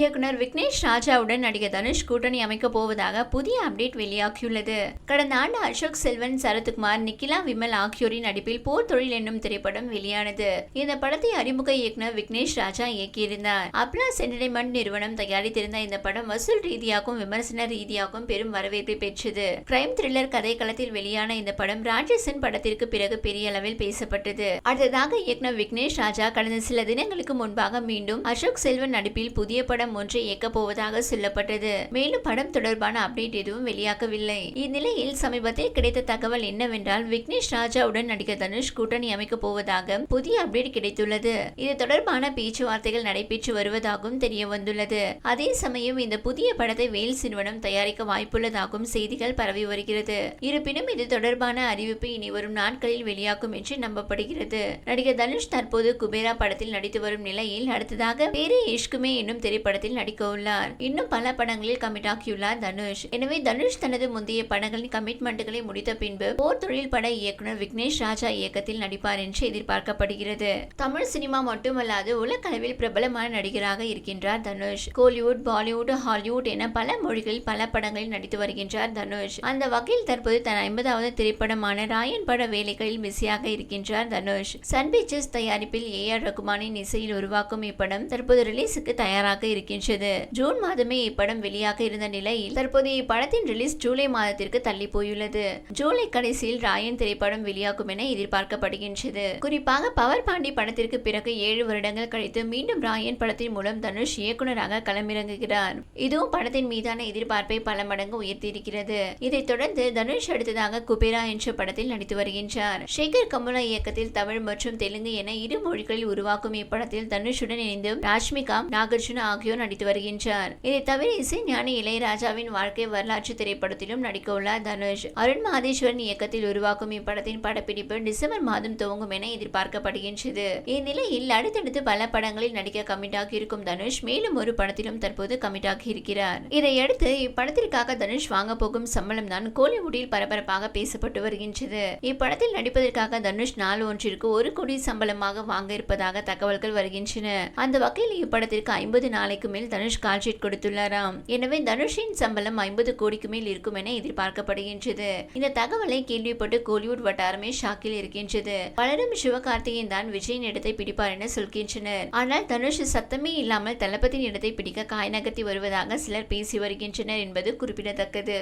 இயக்குனர் விக்னேஷ் ராஜாவுடன் நடிகர் தனுஷ் கூட்டணி அமைக்க போவதாக புதிய அப்டேட் வெளியாகியுள்ளது. கடந்த ஆண்டு அசோக் செல்வன் சரத்குமார் நிக்கிலா விமல் ஆகியோரின் நடிப்பில் போர் தொழில் என்னும் திரைப்படம் வெளியானது. இந்த படத்தை அறிமுக இயக்குனர் விக்னேஷ் ராஜா இயக்கியிருந்தார். அப்ளாஸ் என்டர்டைன்மெண்ட் நிறுவனம் தயாரித்திருந்த இந்த படம் வசூல் ரீதியாகவும் விமர்சன ரீதியாகவும் பெரும் வரவேற்பை பெற்றது. கிரைம் த்ரில்லர் கதைக்களத்தில் வெளியான இந்த படம் ராட்சசன் படத்திற்கு பிறகு பெரிய அளவில் பேசப்பட்டது. அடுத்ததாக இயக்குனர் விக்னேஷ் ராஜா கடந்த சில தினங்களுக்கு முன்பாக மீண்டும் அசோக் செல்வன் நடிப்பில் புதிய படம் ஒன்றை இயக்கப் போவதாக சொல்லப்பட்டது. மேலும் படம் தொடர்பான அப்டேட் எதுவும் வெளியாகவில்லை. இந்நிலையில் சமீபத்தில் கிடைத்த தகவல் என்னவென்றால் விக்னேஷ் ராஜாவுடன் நடிகர் தனுஷ் கூட்டணி அமைக்கப் போவதாக புதிய அப்டேட் கிடைத்துள்ளது. இது தொடர்பான பேச்சுவார்த்தைகள் நடைபெற்று வருவதாகவும் தெரிய வந்துள்ளது அதே சமயம் இந்த புதிய படத்தை வேல்ஸ் நிறுவனம் தயாரிக்க வாய்ப்புள்ளதாகவும் செய்திகள் பரவி வருகிறது. இருப்பினும் இது தொடர்பான அறிவிப்பு இனி வரும் நாட்களில் வெளியாகும் என்று நம்பப்படுகிறது. நடிகர் தனுஷ் தற்போது குபேரா படத்தில் நடித்து வரும் நிலையில் அடுத்ததாக பேரே இஷ்குமே என்னும் திரைப்படத்தில் நடிக்க உள்ளார் இன்னும் பல படங்களில் கமிட் ஆகியுள்ளார் தனுஷ். எனவே தனுஷ் தனது முந்தைய படங்களின் கமிட்மெண்ட்டுகளை முடித்த பின்பு போர் தொழில் பட இயக்குனர் விக்னேஷ் ராஜா இயக்கத்தில் நடிப்பார் என்று எதிர்பார்க்கப்படுகிறது. தமிழ் சினிமா மட்டுமல்லாது உலகளவில் பிரபலமான நடிகராக இருக்கின்றார் தனுஷ். கோலிவுட் பாலிவுட் ஹாலிவுட் என பல மொழிகளில் பல படங்களில் நடித்து வருகின்றார் தனுஷ். அந்த வகையில் தற்போது தன் ஐம்பதாவது திரைப்படமான ராயன் பட வேலைகளில் பிஸியாக இருக்கின்றார் தனுஷ். சன் பிக்சர்ஸ் தயாரிப்பில் ஏ ஆர் ரகுமானின் இசையில் உருவாக்கும் இப்படம் தற்போது ரிலீஸுக்கு தயாராக இருக்கின்றது. ஜூன் மாதமே இப்படம் வெளியாக இருந்த நிலையில் தற்போது இப்படத்தின் ரிலீஸ் ஜூலை மாதத்திற்கு தள்ளி போயுள்ளது. ஜூலை கடைசியில் ராயன் திரைப்படம் வெளியாகும் என எதிர்பார்க்கப்படுகின்றது. குறிப்பாக பவர் பாண்டி படத்திற்கு பிறகு ஏழு வருடங்கள் கழித்து மீண்டும் ராயன் படத்தின் மூலம் தனுஷ் இயக்குனராக களமிறங்குகிறார். இதுவும் படத்தின் மீதான எதிர்பார்ப்பை பல மடங்கு உயர்த்தியிருக்கிறது. இதைத் தொடர்ந்து தனுஷ் அடுத்ததாக குபேரா என்ற படத்தில் நடித்து வருகின்றார். சேகர் கமலா இயக்கத்தில் தமிழ் மற்றும் தெலுங்கு என இரு மொழிகளில் உருவாக்கும் இப்படத்தில் தனுஷுடன் இணைந்து ராஷ்மிகா நாகார்ஜுனா ஆகியோர் நடித்து வருகின்றார். இதை தவிர இசை ஞானி இளையராஜாவின் வாழ்க்கை வரலாற்று திரைப்படத்திலும் நடிக்க உள்ளார் தனுஷ். அருண் மாதேஸ்வரன் இயக்கத்தில் உருவாக்கும் இப்படத்தின் படப்பிடிப்பு டிசம்பர் மாதம் துவங்கும் என எதிர்பார்க்கப்படுகின்றது. இந்நிலையில் அடுத்தடுத்து பல படங்களில் நடிக்க கமிட்டாகி இருக்கும் தனுஷ் மேலும் ஒரு படத்திலும் தற்போது கமிட்டாகி இருக்கிறார். இதையடுத்து இப்படத்திற்காக தனுஷ் வாங்க போகும் சம்பளம் தான் கோலிவுட்டில் பரபரப்பாக பேசப்பட்டு வருகின்றது. இப்படத்தில் நடிப்பதற்காக தனுஷ் நாள் ஒன்றிற்கு ஒரு கோடி சம்பளமாக வாங்க இருப்பதாக தகவல்கள் வருகின்றன. அந்த வகையில் இப்படத்திற்கு ஐம்பது நாளைக்கு மேல் தனுஷ் கால்ஷீட் கொடுத்துள்ளாராம். எனவே தனுஷின் சம்பளம் ஐம்பது கோடிக்கு மேல் இருக்கும் என எதிர்பார்க்கப்படுகின்றது. இந்த தகவலை கேள்விப்பட்டு கோலிவுட் வட்டாரமே ஷாக்கில் இருக்கின்றது. பலரும் சிவகார்த்திகேயன் தான் விஜயின் இடத்தை பிடிப்பார் என சொல்கின்றனர். ஆனால் தனுஷ் சத்தமே இல்லாமல் தளபதியின் இடத்தை பிடிக்க காய் நகர்த்தி வருவதாக சிலர் பேசி வருகின்றனர் என்பது குறிப்பிடத்தக்கது.